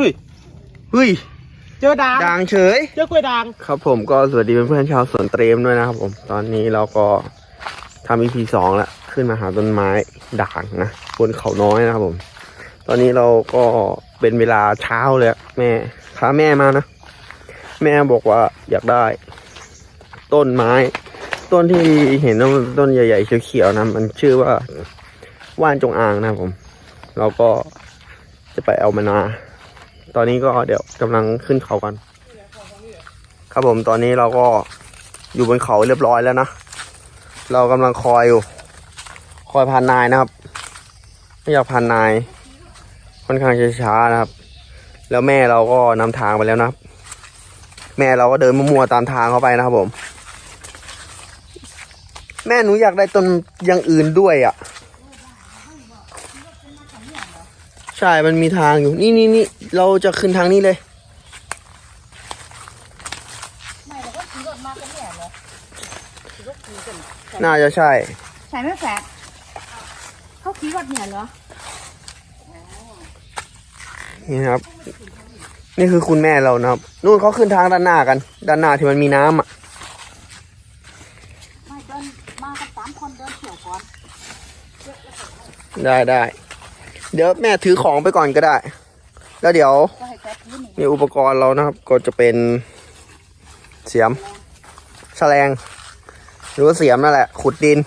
เฮ้ยเฮ้ยเจอด่างด่างเฉย เจอกล้วยด่างครับผมก็สวัสดีเพื่อนๆชาวสวนเตรมด้วยนะครับผมตอนนี้เราก็ทำ EP สองแล้วขึ้นมาหาต้นไม้ด่างนะบนเขาน้อยนะครับผม ตอนนี้เราก็เป็นเวลาเช้าเลยอะแม่พาแม่มานะ แม่บอกว่าอยากได้ ต้นไม้ ต้นที่เห็นว่าต้นใหญ่ๆเขียวๆนะมันชื่อว่าว่านจงอางนะครับผม เราก็จะไปเอามานา ตอนนี้ก็เดี๋ยวกำลังขึ้นเขากัน ครับผมตอนนี้เราก็อยู่บนเขาเรียบร้อยแล้วนะ เรากำลังคอยอยู่ คอยพานนายนะครับ ไม่อยากพานนาย ค่อนข้างช้านะครับ แล้วแม่เราก็นำทางไปแล้วนะครับ แม่เราก็เดินมั่วๆตามทางเข้าไปนะครับผม แม่หนูอยากได้ต้นอย่างอื่นด้วยอะ ใช่ มันมีทางอยู่ นี่นี่นี่เราจะขึ้นทางนี้เลยไม่เราก็ขี่รถมากันแน่เหรอขี่รถขี่กันน่าจะใช่ใส่ไม่แฝดเขาขี่รถเนี่ยเหรอ นี่นะครับ นี่คือคุณแม่เรานะครับ นู่นเขาขึ้นทางด้านหน้ากัน ด้านหน้าที่มันมีน้ำอะไม่เดินมากันสามคนเดินเที่ยวก่อนได้ได้ เดี๋ยวแม่ถือของไปก่อนก็ได้ แล้วเดี๋ยวมีอุปกรณ์เรานะครับ ก็จะเป็นเสียมแฉลง หรือว่าเสียมนั่นแหละ ขุดดิน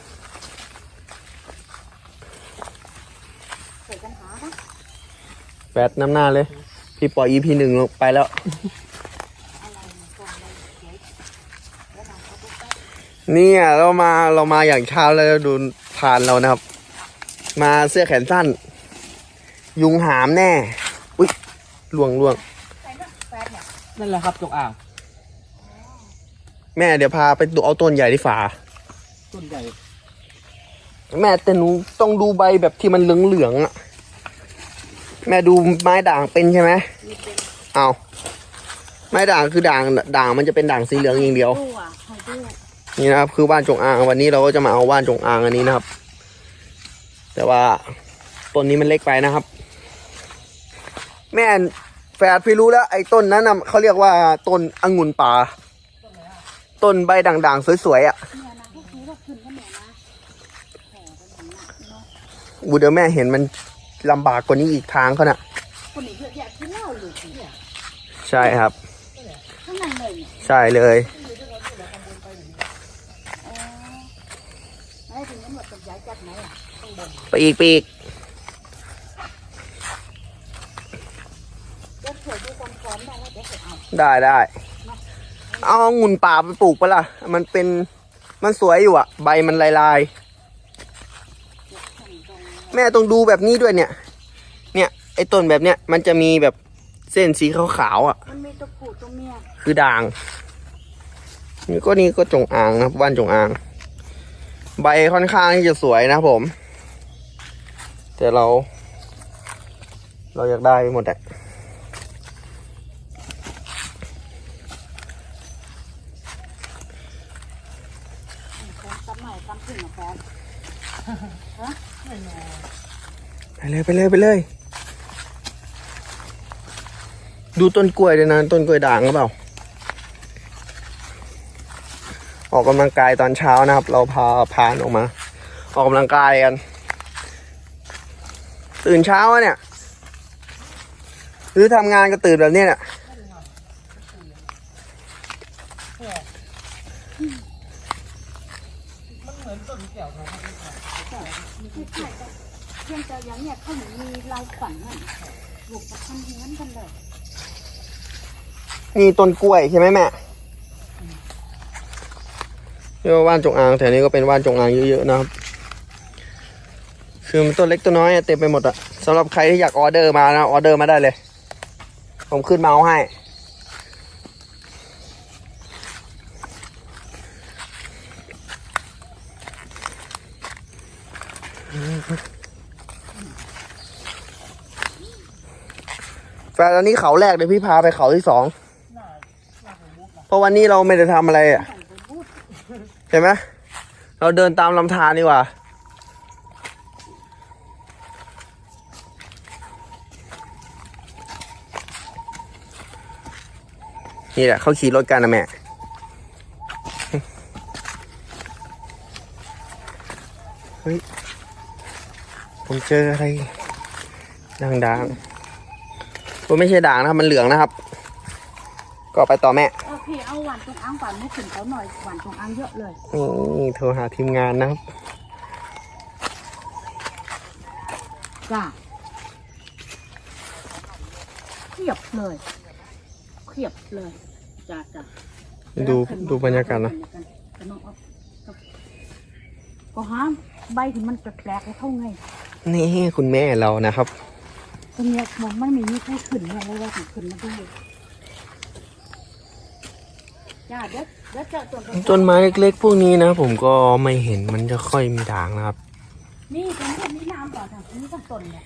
แปดน้ำหน้าเลย พี่ปล่อย EP หนึ่งลงไปแล้ว เนี่ยเรามาเรามาอย่างเช้าแล้วดูผ่านเรานะครับ มาเสื้อแขนสั้น ยุงหามแน่ อุ้ยล่วงล่วงใส่ไม่แฝดเนี่ยนั่นแหละครับจงอ่าง แม่เดี๋ยวพาไปดูเอาต้นใหญ่ที่ฝา ต้นใหญ่ แม่แต่หนูต้องดูใบแบบที่มันเหลืองๆอะแม่ดูไม้ด่างเป็นใช่ไหมเอาไม้ด่างคือด่างด่างมันจะเป็นด่างสีเหลืองอย่างเดียวดูอะให้ดูนี่นะครับคือว่านจงอางวันนี้เราก็จะมาเอาว่านจงอางอันนี้นะครับ แต่ว่าต้นนี้มันเล็กไปนะครับ แม่แฝดพี่รู้แล้วไอ้ต้นนั้นเขาเรียกว่าต้นองุ่นป่า ต้นใบด่างๆสวยๆอะบูเดี๋ยแม่เห็นมันลำบากกว่านี้อีกทางเขาน่ะใช่ครับ ใช่เลยไปอีกไปอีก เดี๋ยวเผื่อดูความพร้อมได้แล้วเดี๋ยวเผื่อเอา ได้ได้ เอาองุ่นป่าไปปลูกปะล่ะ มันเป็น มันสวยอยู่อะใบมันลายลายๆแม่ต้องดูแบบนี้ด้วยเนี่ย เนี่ย ไอ้ต้นแบบเนี้ย มันจะมีแบบเส้นสีขาวๆอะมันมีตัวผู้ตัวเมีย คือด่าง นี่ก็นี่ก็จงอางนะครับว่านจงอาง ใบค่อนข้างที่จะสวยนะครับผม แต่เรา เราอยากได้ไปหมดอะตำ ใหม่ตำถึงแฟนไปเลยไปเลยไปเลย ดูต้นกล้วยด้วยนะ ต้นกล้วยด่างหรือเปล่า ออกกำลังกายตอนเช้านะครับ เราพาพานออกมา ออกกำลังกายกัน ตื่นเช้าเนี่ย หรือทำงานก็ตื่นแบบนี้เนี่ย มันเหมือนต้นแก้วครับ ใช่ๆเพียงแต่อย่างเนี้ยเขาเหมือนมีลายฝันน่ะลูกประคันเหมือนกันเลย นี่ต้นกล้วยใช่ไหมแม่เรียกว่าว่านจงอางแถวนี้ก็เป็นว่านจงอางเยอะๆนะครับ คือมันต้นเล็กตัวน้อยเต็มไปหมดอะสำหรับใครที่อยากออเดอร์มานะออเดอร์มาได้เลย ผมขึ้นเมาเอาให้แฟนอันนี้เขาแรกเดี๋ยวพี่พาไปเขาที่สอง เพราะวันนี้เราไม่ได้ทำอะไรอะเห็นไหมเราเดินตามลำธารดีกว่า นี่แหละเขาขี่รถกันนะแม่เฮ้ย ผมเจออะไรด่างๆมันไม่ใช่ด่างนะครับ มันเหลืองนะครับ ก็ไปต่อแม่ เคเอาหวานตรงอ่างหวานไม่ถึงเขาหน่อยหวานตรงอ่างเยอะเลยนี่โทรหาทีมงานนะครับจ้าเขียบเลยเขียบเลยจ้าจ้าดูดูบรรยากาศนะก็น้องเอาก็ห้ามใบที่มันแปลกๆให้เข้าไง นี่คุณแม่เรานะครับตรงเนี้ยมันไม่มีใครขึ้นเนี่ยเลยว่าถึงขึ้นมาด้วย จ้าเดี๋ยวเดี๋ยวเจอตัวต้นไม้เล็กๆ พวกนี้นะ ผมก็ไม่เห็นมันจะค่อยมีด่างนะครับ นี่ตรงนี้มีน้ำต่อทางนี้ก็ต้นเนี่ย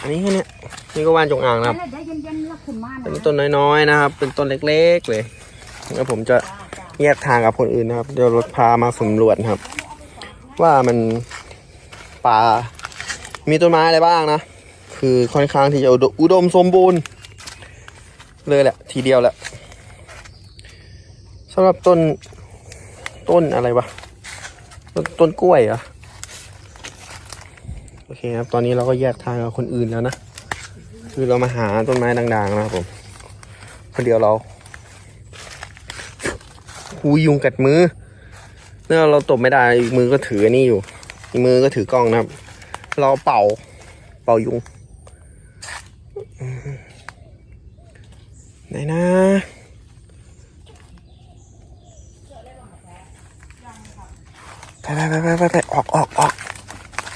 อันนี้แค่เนี้ยนี่ก็ว่านจงอางนะครับ แล้วเดี๋ยวเย็นๆแล้วขึ้นมานะเป็นต้นน้อยๆนะครับ เป็นต้นเล็กๆเลยแล้วผมจะจ้าจ้าแยกทางกับคนอื่นนะครับ เดี๋ยวรถพามาสำรวจนะครับ ว่ามันป่ามีต้นไม้อะไรบ้างนะ คือค่อนข้างที่จะอุดอุดมสมบูรณ์ เลยแหละ ทีเดียวแหละ สำหรับต้นต้นอะไรวะต้นต้นกล้วยเหรอโอเคครับ ตอนนี้เราก็แยกทางกับคนอื่นแล้วนะ คือเรามาหาต้นไม้ด่างๆนะครับผมคนเดียวเราหูยุงกัดมือเนี่ยเราตบไม่ได้อีกมือก็ถืออันนี่อยู่ อีกมือก็ถือกล้องนะครับ เราเป่า เป่ายุงไหนนะไป ไปไปออกออกออก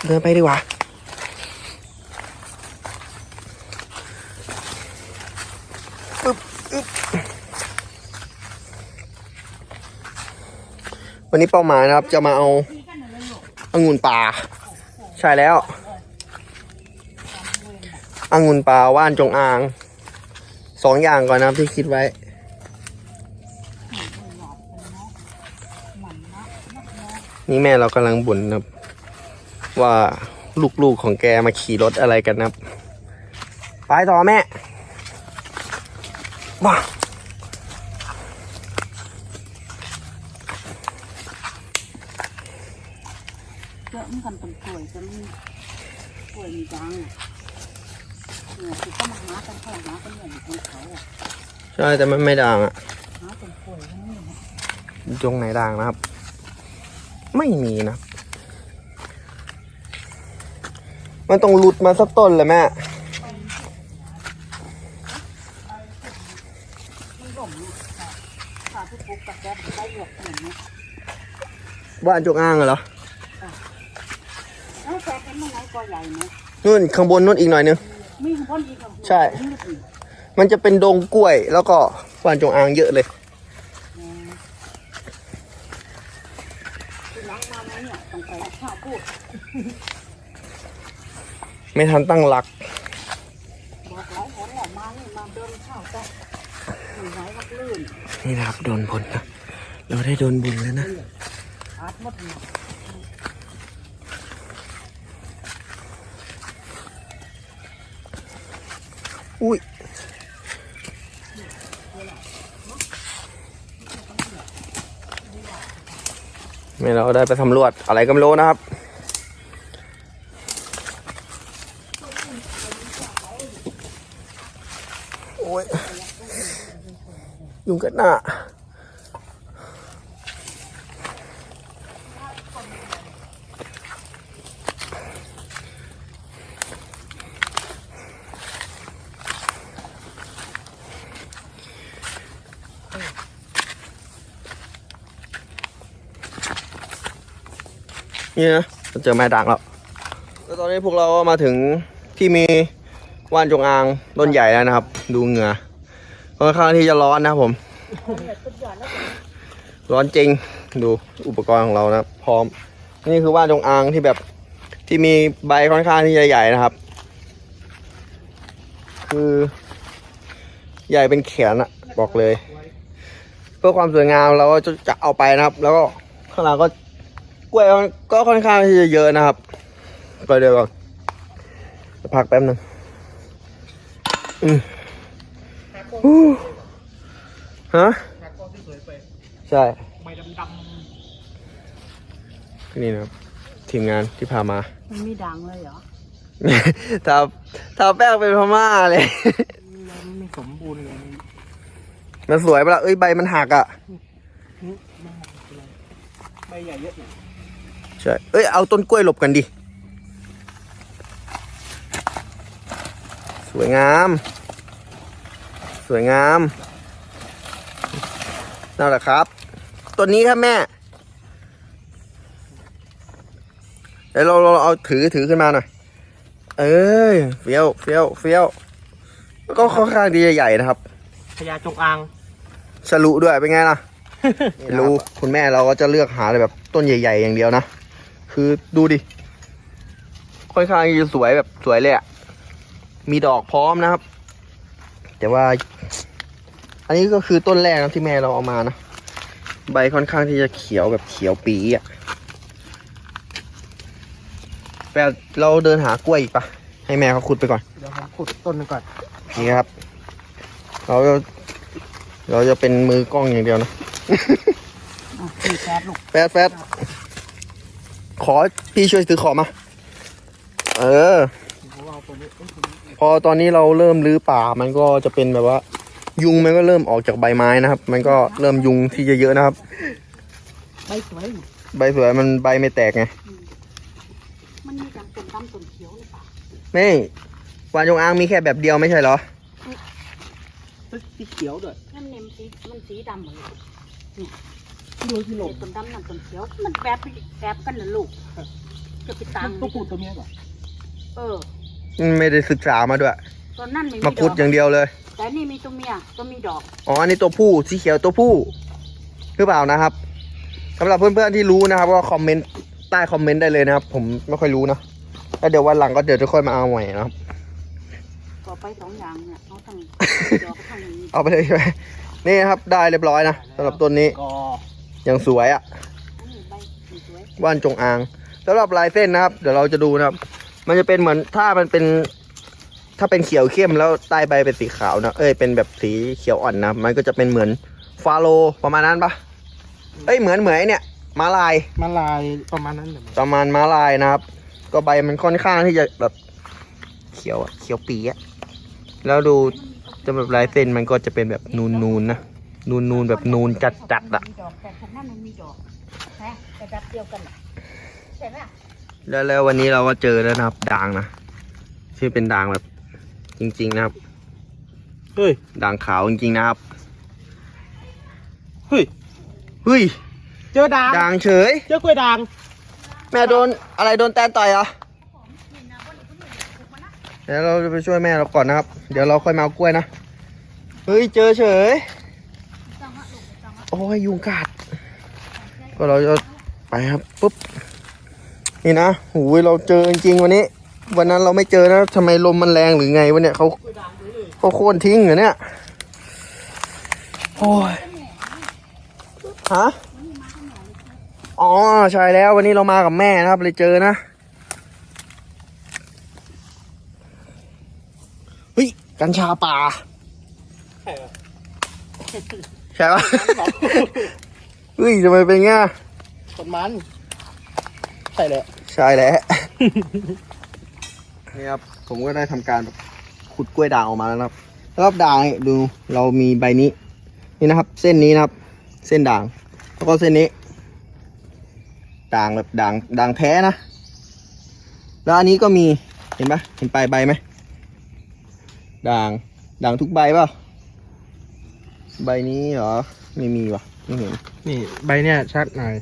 เดินไปดีกว่าปึ๊บอึ๊บวันนี้เป้าหมายนะครับ จะมาเอาองุ่นป่า ใช่แล้วองุ่นป่าว่านจงอางสองอย่างก่อนนะครับที่คิดไว้ นี่แม่เรากำลังบ่นนะครับ ว่าลูกๆของแกมาขี่รถอะไรกันนะครับ ไปต่อแม่ว้าเยอะเหมือนกันต้นกล้วยจะมีกล้วยมีจังเนี่ยคือก็มาหากันเข้าหากันเนี่ยอยู่บนเขาอะใช่แต่มันไม่ด่างอะหาต้นกล้วยทั้งนี้นะจงไหนด่างนะครับ ไม่มีนะ มันต้องหลุดมาสักต้นเลยแม่มันหล่มเนี่ยค่ะขาที่ปลูกกระแกได้หยกอย่างนี้ว่านจงอางเหรอเอ้าแกเป็นมันไหนก็ใหญ่เนาะนู่นข้างบนนู่นอีกหน่อยนึงมีข้างบนอีกเหรอใช่ มันจะเป็นดงกล้วยแล้วก็ว่านจงอางเยอะเลย คือล้างมาแล้วเนี่ยต้องไปข้าวพูด ไม่ทันตั้งหลักนี่นะครับโดนผลนะเราได้โดนบุญแล้วนะอุ้ยไม่เราได้ไปสำรวจอะไรก็ไม่รู้นะครับ โอ้ย ยุงกัดหน้านี่นะเราเจอไม้ด่างแล้วแล้วตอนนี้พวกเรามาถึงที่มีว่านจงอางต้นใหญ่แล้วนะครับ ดูเหงื่อ ค่อนข้างที่จะร้อนนะผม ร้อนจริงดูอุปกรณ์ของเรานะพร้อม นี่คือว่านจงอางที่แบบที่มีใบค่อนข้างที่จะใหญ่นะครับ คือใหญ่เป็นแขนอะบอกเลย เพื่อความสวยงามเราก็จะเอาไปนะครับ แล้วก็ข้างหลังก็กล้วยก็ค่อนข้างที่จะเยอะนะครับก็เดี๋ยวก่อนพักแป๊บนึงอืม ฮู้ฮะจากกล้องที่สวยไปใช่ใบดำนี่นะครับทีมงานที่พามา มันมีดังเลยเหรอถ้าถ้าแป้งเป็นพม่าเลยๆยังไม่สมบูรณ์เลยมันสวยปะล่ะเอ้ยใบมันหักอะ ใบใหญ่เยอะหน่อยใช่ เอ้ยเอาต้นกล้วยหลบกันดิ สวยงาม สวยงามนั่นแหละครับต้นนี้ครับแม่เดี๋ยวเราเราเอาถือถือขึ้นมาหน่อย เอ้ยเฟี้ยวเฟี้ยวเฟี้ยวแล้วก็ค่อนข้างดีใหญ่ๆนะครับพญาจงอางฉลุด้วยเป็นไงล่ะไม่รู้คุณแม่เราก็จะเลือกหาอะไรแบบต้นใหญ่ ๆ อย่างเดียวนะ คือดูดิ ค่อนข้างจะสวยแบบสวยเลยอะมีดอกพร้อมนะครับ แต่ว่า อันนี้ก็คือต้นแรกนะที่แม่เราเอามานะ ใบค่อนข้างที่จะเขียวแบบเขียวปีอะแต่เราเดินหากล้วยอีกปะให้แม่เขาขุดไปก่อน เดี๋ยวผมขุดต้นหนึงก่อน นี่ครับ เราจะเราจะเป็นมือกล้องอย่างเดียวนะ อะสี่แปดลูกแฟดแฟดขอพี่ช่วยซื้อของมา เออ ผมเอาตัวนี้เอ้ยตัวนี้พอตอนนี้เราเริ่มรื้อป่ามันก็จะเป็นแบบว่า ยุงมันก็เริ่มออกจากใบไม้นะครับ มันก็เริ่มยุงที่จะเยอะนะครับ ใบสวย ใบสวยมันใบไม่แตกไง มันมีดังต้นดำต้นเขียวหรือเปล่าไม่วานจงอางมีแค่แบบเดียวไม่ใช่เหรอสีเขียวด้วยนั่นเนมสีมันสีดำเหมือนกันที่โรยที่หลเด็งต้นดำนั่นต้นเขียว มันแบบแบบกันเหรอลูกจะไปตามตัวปูตัวเมียก่อนเออ ไม่ได้ศึกษามาด้วย ตอนนั้นไม่มีมาดคุอดกอย่างเดียวเลย แต่นี่มีตัวเมียตัวมีดอก อ๋อ อันนี้ตัวผู้สีเขียวตัวผู้หรือเปล่านะครับสำหรับเพื่อนๆที่รู้นะครับก็คอมเมนต์ใต้คอมเมนต์ได้เลยนะครับ ผมไม่ค่อยรู้นะแล้วเดี๋ยววันหลังก็เดี๋ยวจะค่อยมาเอาใหม่นะครับก็ไปสองอย่างเนี่ยเอาทั้งดอกทั้งนี้เอาไปเลยใช่ไหมนี่นะครับได้เรียบร้อยนะสำหรับต้นนี้ก็อย่างสวยอะ่ะอันนี้ใบสวยว่านจงอางสำหรับลายเส้นนะครับ เดี๋ยวเราจะดูนะครับ มันจะเป็นเหมือนถ้ามันเป็น ถ้าเป็นเขียวเข้มแล้วใต้ใบเป็นสีขาวนะ เอ้ย เป็นแบบสีเขียวอ่อนนะ มันก็จะเป็นเหมือนฟาโลประมาณนั้นปะเอ้ย เหมือนเหมือนไอ้เนี่ยมาลาย มาลายประมาณนั้นเลยประมาณม้าลายนะครับ ก็ใบมันค่อนข้างที่จะแบบเขียวอะเขียวปีอะแล้วดูจะแบบลายเส้นมันก็จะเป็นแบบนูนๆนนะ นูนนูนๆแบบนูนจัดจัดๆอะมีดอกแต่ข้างหน้ามันมีดอกแฮะแต่แบบเดียวกันน่ะใช่ไหมแล้วแล้ววันนี้เราก็เจอแล้วนะครับด่างนะที่เป็นด่างแบบ จริง ๆ นะครับ เฮ้ย ด่างขาวจริง ๆ นะครับ เฮ้ย เฮ้ย เจอด่าง ด่างเฉย เจอกล้วยด่าง แม่โดนอะไรโดนแตนต่อยเหรอ เดี๋ยวเราจะไปช่วยแม่เราก่อนนะครับ เดี๋ยวเราค่อยมาเอากล้วยนะ เฮ้ย เจอเฉย โอ้ยยุงกัด ก็เราจะไปครับปุ๊บ นี่นะหูยเราเจอจริงๆวันนี้ วันนั้นเราไม่เจอนะทำไมลมมันแรงหรือไงวะเนี่ยเขาเขาโค่นทิ้งเหรอเนี่ย โอ้ย ฮะ อ๋อ ใช่แล้ววันนี้เรามากับแม่นะครับ เลยเจอนะ เฮ้ย กัญชาป่า ใช่เหรอใช่ปะเฮ้ยทำไมเป็นงี้ต้นมัน ใช่เลยใช่แล้ว นี่ครับผมก็ได้ทำการแบบขุดกล้วยด่างออกมาแล้วนะครับแล้วรอบด่างนี่ดูเรามีใบนี้ นี่นะครับ เส้นนี้นะครับ เส้นด่าง แล้วก็เส้นนี้ ด่างแบบด่างด่างแท้นะ แล้วอันนี้ก็มีเห็นปะเห็นปลายใบไหมด่างด่างทุกใบเปล่าใบนี้เหรอไม่มีวะไม่เห็นนี่ใบเนี้ยชัดหน่อย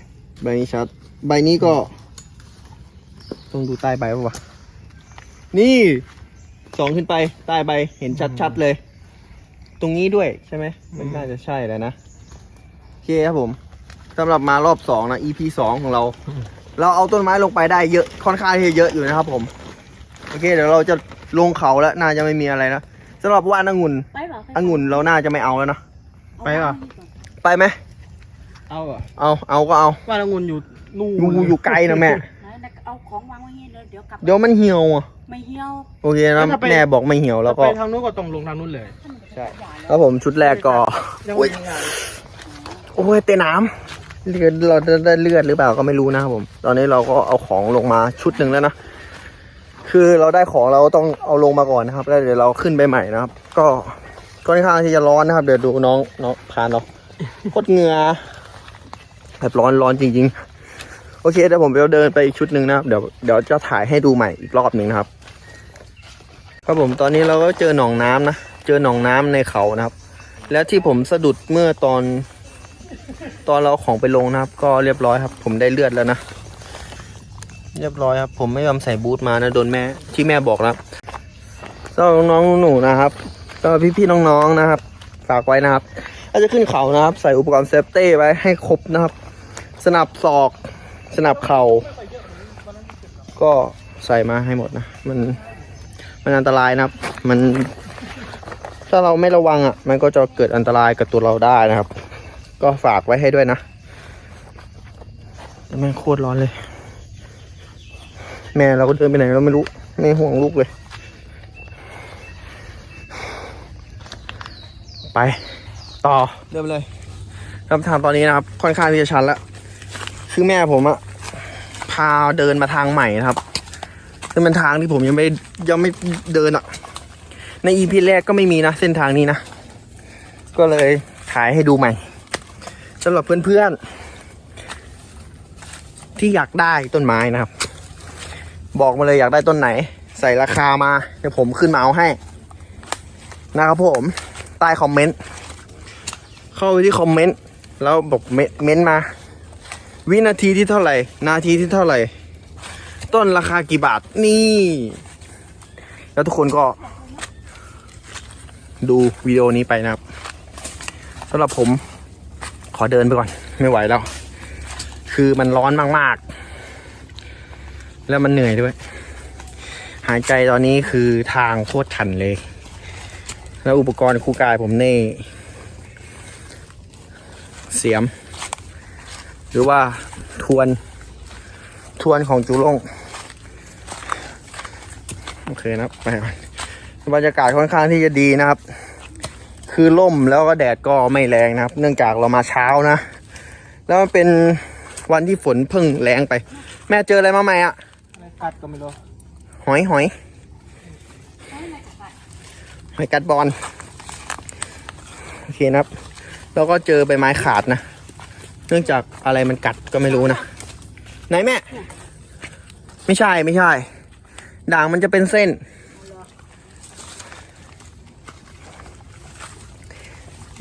ใบนี้ชัด ใบนี้ก็ต้องดูใต้ใบป่าวะ นี่สองขึ้นไปใต้ใบเห็นชัดๆเลย ตรงนี้ด้วยใช่ไหมมันน่าจะใช่แหล้วนะโอเคครับผมสำหรับมารอบสองนะ EP สองของเรา เราเอาต้นไม้ลงไปได้เยอะค่อนข้างที่จะเยอะอยู่นะครับผม โอเค เดี๋ยวเราจะลงเขาแล้วน่าจะไม่มีอะไรนะสำหรับว่านองุ่นไปเปล่าองุ่นเราน่าจะไม่เอาแล้วนะไปเปล่าไปไหมเอาเหรอเอาเอาก็เอาว่าละงุนอยู่นู่น อยู่อยู่ไกลนะแม่ไหนเอา ของวางไว้นี่เลยเดี๋ยวกลับเดี๋ยวมันเหี่ยวอะไม่เหี่ยวโอเคนะแม่บอกไม่เหี่ยวแล้วก็ ไปทางนู้นก็ต้องลงทางนู้นเลย ใช่แล้วผมชุดแรกก็ ยังอุ๊ไม่ยมีงานโอ้ยเตะน้ำเลือดเราได้เลือดหรือเปล่าก็ไม่รู้นะครับผม ตอนนี้เราก็เอาของลงมาชุดหนึ่งแล้วนะ คือเราได้ของเราต้องเอาลงมาก่อนนะครับแล้วเดี๋ยวเราขึ้นไปใหม่นะครับ ก็ค่อนข้างที่จะร้อนนะครับ เดี๋ยวดูน้องน้องพานเราโคตรเหงื่อแบบร้อนร้อนจริง ๆ โอเคเดี๋ยวผมไปเดินไปอีกชุดหนึ่งนะครับเดี๋ยวเดี๋ยวจะถ่ายให้ดูใหม่อีกรอบหนึ่งนะครับ ครับผมตอนนี้เราก็เจอหนองน้ำนะเจอหนองน้ำในเขานะครับ และที่ผมสะดุดเมื่อตอน ตอนเราของไปลงนะครับ ก็เรียบร้อยครับ ผมได้เลือดแล้วนะเรียบร้อยครับ ผมไม่ยอมใส่บูทมานะโดนแม่ที่แม่บอกนะครับสำหรับน้องๆหนูๆนะครับก็พี่ๆน้องๆนะครับ ฝากไว้นะครับถ้าจะขึ้นเขานะครับ ใส่อุปกรณ์เซฟตี้ไว้ให้ครบนะครับ สนับศอก สนับเข่าก็ใส่มาให้หมดนะ มันมันอันตรายนะครับ มัน ถ้าเราไม่ระวังอะ มันก็จะเกิดอันตรายกับตัวเราได้นะครับ ก็ฝากไว้ให้ด้วยนะแต่แม่งโคตรร้อนเลย แม่เราก็เดินไปไหนเราไม่รู้ ไม่ห่วงลูกเลย ไป ต่อเริ่มเลยคำถามตอนนี้นะครับ ค่อนข้างที่จะชันแล้ว คือแม่ผมอะพาเดินมาทางใหม่นะครับซึ่งเป็นทางที่ผมยังไม่ยังไม่เดินอะในอีพีแรกก็ไม่มีนะเส้นทางนี้นะ ก็เลยถ่ายให้ดูใหม่สำหรับเพื่อนๆ ที่อยากได้ต้นไม้นะครับ บอกมาเลยอยากได้ต้นไหน ใส่ราคามา เดี๋ยวผมขึ้นมาเอาให้ นะครับผมใต้คอมเมนต์เข้าไปที่คอมเมนต์แล้วบอกเมเมนต์มา วินาทีที่เท่าไหร่ นาทีที่เท่าไหร่ ต้นราคากี่บาทนี่ แล้วทุกคนก็ ดูวิดีโอนี้ไปนะครับสำหรับผม ขอเดินไปก่อน ไม่ไหวแล้ว คือมันร้อนมากๆ แล้วมันเหนื่อยด้วย หายใจตอนนี้คือทางโคตรทันเลย แล้วอุปกรณ์คู่กายผมนี่ เสียม หรือว่าทวนทวนของจูลงโอเคนะครับไปก่อนบรรยากาศค่อนข้างที่จะดีนะครับ คือล่มแล้วก็แดดก็ไม่แรงนะครับ เนื่องจากเรามาเช้านะ แล้วมันเป็นวันที่ฝนเพิ่งแรงไป แม่เจออะไรมาใหม่อะไม่กัดก็ไม่รู้หอยหอยหอยกัดบอลโอเคนะครับ แล้วก็เจอใบไม้ขาดนะ เนื่องจากอะไรมันกัดก็ไม่รู้นะไหนแม่ ไม่ใช่ไม่ใช่ ด่างมันจะเป็นเส้น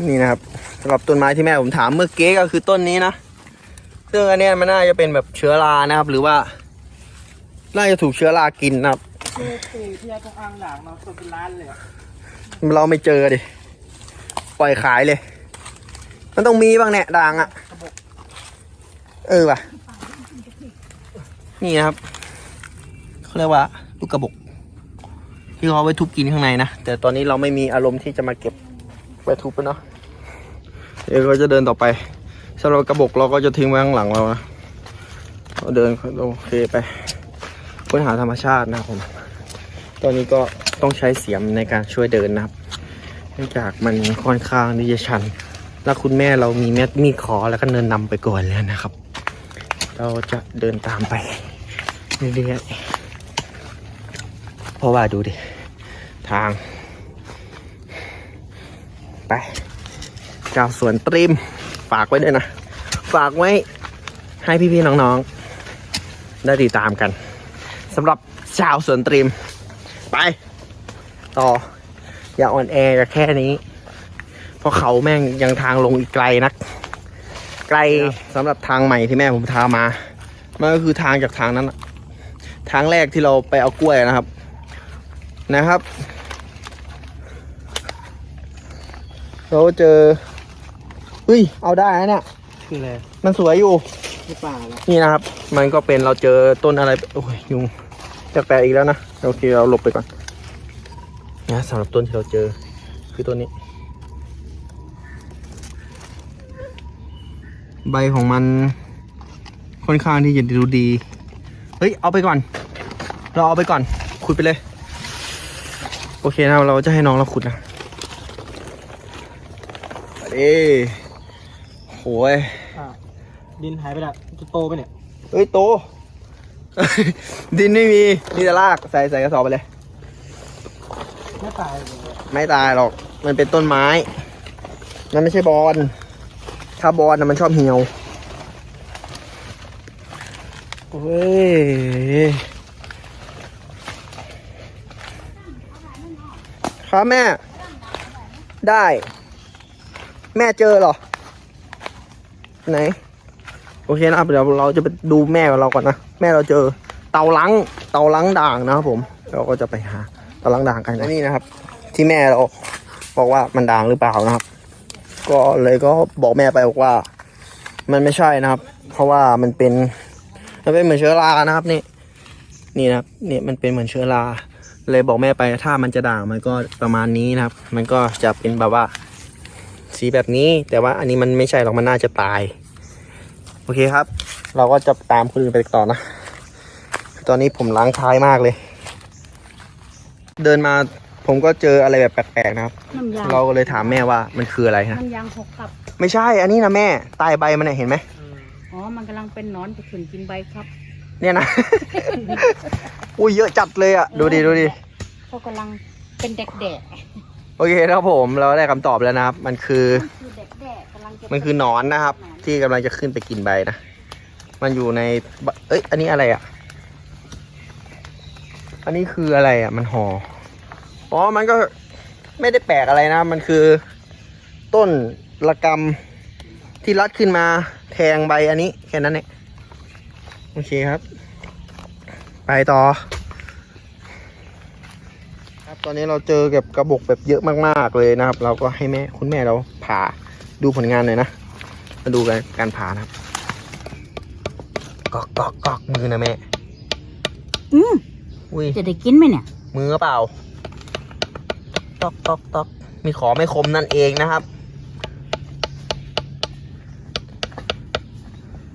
นี่นะครับสำหรับต้นไม้ที่แม่ผมถามเมื่อกี้ก็คือต้นนี้นะซึ่งอันนี้มันน่าจะเป็นแบบเชื้อรานะครับ หรือว่าน่าจะถูกเชื้อรากินนะครับคือปีที่ยตงอ่างหลางเราตัวเป็นล้านเลยเราไม่เจอดิ ปล่อยขายเลย มันต้องมีบ้างเนี่ยด่างอะ่ะ เออว่ะ นี่นะครับเขาเรียกว่า ลูกกระบอกที่เขาไว้ทุบกินข้างในนะ แต่ตอนนี้เราไม่มีอารมณ์ที่จะมาเก็บไปทุบแล้วเนาะเดี๋ยวเราจะเดินต่อไปสำหรับกระบอกเราก็จะทิ้งไว้ข้างหลังเรานะเราเดินโอเคไปค้นหาธรรมชาตินะครับผม ตอนนี้ก็ต้องใช้เสียมในการช่วยเดินนะครับเนื่องจากมันค่อนข้างที่จะชัน แล้วคุณแม่เรามีแมดมีดขอแล้วก็เดินนำไปก่อนแล้วนะครับ เราจะเดินตามไปเรื่อยๆเพราะว่าดูดิ ทาง ไปเจ้าสวนตรีม ฝากไว้ด้วยนะ ฝากไว้ให้พี่ๆน้องๆ ได้ติดตามกันสำหรับชาวสวนตรีม ไป ต่อ อย่าอ่อนแอกับแค่นี้ เพราะเขาแม่งยังทางลงอีกไกลนัก กลสำหรับทางใหม่ที่แม่ผมทามามันก็คือทางจากทางนั้นน่ะทางแรกที่เราไปเอากล้วยนะครับ นะครับ เราเจออุ้ย เอาได้นะเนี่ยคืออะไรมันสวยอยู่คือป่าเหรอนี่นะครับ มันก็เป็นเราเจอต้นอะไรโอ้ยยุงแปลกๆอีกแล้วนะโอเคเราหลบไปก่อนนะสำหรับต้นที่เราเจอคือต้นนี้ ใบของมันค่อนข้างที่จะดูดีแฮ้ย เอาไปก่อน เราเอาไปก่อน ขุดไปเลย โอเคนะเราจะให้น้องเราขุดนะเอ้โหยอ่าดินหายไปละจะโตไปเนี่ย เฮ้ยโต ดินไม่มี มีแต่ราก ใส่ใส่กระสอบไปเลย ไม่ตายเลยไม่ตายหรอก มันเป็นต้นไม้ มันไม่ใช่บอลถ้าบอลนะมันชอบเหี่ยวเฮ้ยครับแม่ ได้ แม่เจอเหรอ ไหน โอเคนะครับเดี๋ยวเราจะไปดูแม่ของเราก่อนนะ แม่เราเจอ เตาลังเตาลังด่างนะครับผม เราก็จะไปหาเตาลังด่างกันและนี่นะครับ ที่แม่เราบอกว่ามันด่างหรือเปล่านะครับ ก็เลยก็บอกแม่ไปบอกว่า มันไม่ใช่นะครับ เพราะว่ามันเป็นมันเป็นเหมือนเชื้อรานะครับนี่ นี่นะครับนี่ยมันเป็นเหมือนเชื้อราเลยบอกแม่ไปถ้ามันจะด่างมันก็ประมาณนี้นะครับ มันก็จะเป็นแบบว่า สีแบบนี้ แต่ว่าอันนี้มันไม่ใช่หรอกมันน่าจะตาย โอเคครับ เราก็จะตามคนอื่นไปต่อนะ ตอนนี้ผมล้างท้ายมากเลย เดินมา ผมก็เจออะไรแบบแปลกๆนะครับ น้ำยางเราก็เลยถามแม่ว่ามันคืออะไรนะน้ำยางหกกับ ไม่ใช่อันนี้นะแม่ใต้ใบมันน่ะเห็นไหมอ๋อ มันกำลังเป็นหนอนจะขึ้นกินใบครับเนี่ยนะ อุ้ยเยอะจัดเลยอะดูดิดูดิเขากำลังเป็นแดกแดกโอเคครับผมเราได้คำตอบแล้วนะครับ มันคือ คือแดกแดกกำลังจะมันคือหนอนนะครับ ที่กำลังจะขึ้นไปกินใบนะมันอยู่ในบเอ้ย อันนี้อะไรอะ อันนี้คืออะไรอะ มันห่ออ๋ อ มันก็ไม่ได้แปลกอะไรนะ มันคือต้นระกำที่รัดขึ้นมาแทงใบอันนี้แค่นั้นเองโอเคครับ ไปต่อ ครับตอนนี้เราเจอกับกระบอกแบบเยอะมากๆเลยนะครับ เราก็ให้แม่คุณแม่เราผ่าดูผลงานหน่อยนะ มาดูกันการผ่านะครับกอกกอกกอกมือนะแม่ อืมอุ้ยจะได้กินไหมเนี่ย มือเปล่า ตอกตอกตอกมีขอไม่คมนั่นเองนะครับ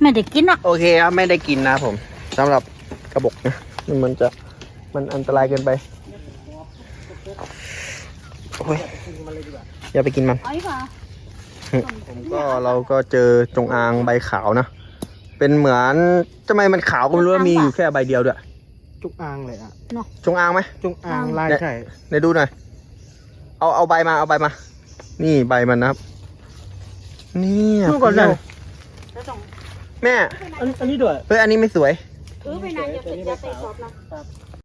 ไม่ได้กินอะโอเคครับไม่ได้กินนะครับผมสำหรับกระบอกนะมันจะมันอันตรายเกินไปโอ้ยอย่าไปกินมัน เอาอีกเปล่าผมก็เราก็เจอจงอางใบขาวนะ เป็นเหมือนทำไมมันขาวก็ไม่รู้ว่ามีอยู่แค่ใบเดียวด้วย จุกอางเลยอะ จงอางไหม จุกอางลายไข่ไหนดูหน่อย เอาเอาใบมาเอาใบมา นี่ใบมันนะครับเนี่ยดูก่อนเลย แล้วต้องแม่อันอันนี้ด้วย เฮ้ยอันนี้ไม่สวยเออไปนานจะจะใส่ซอสนะ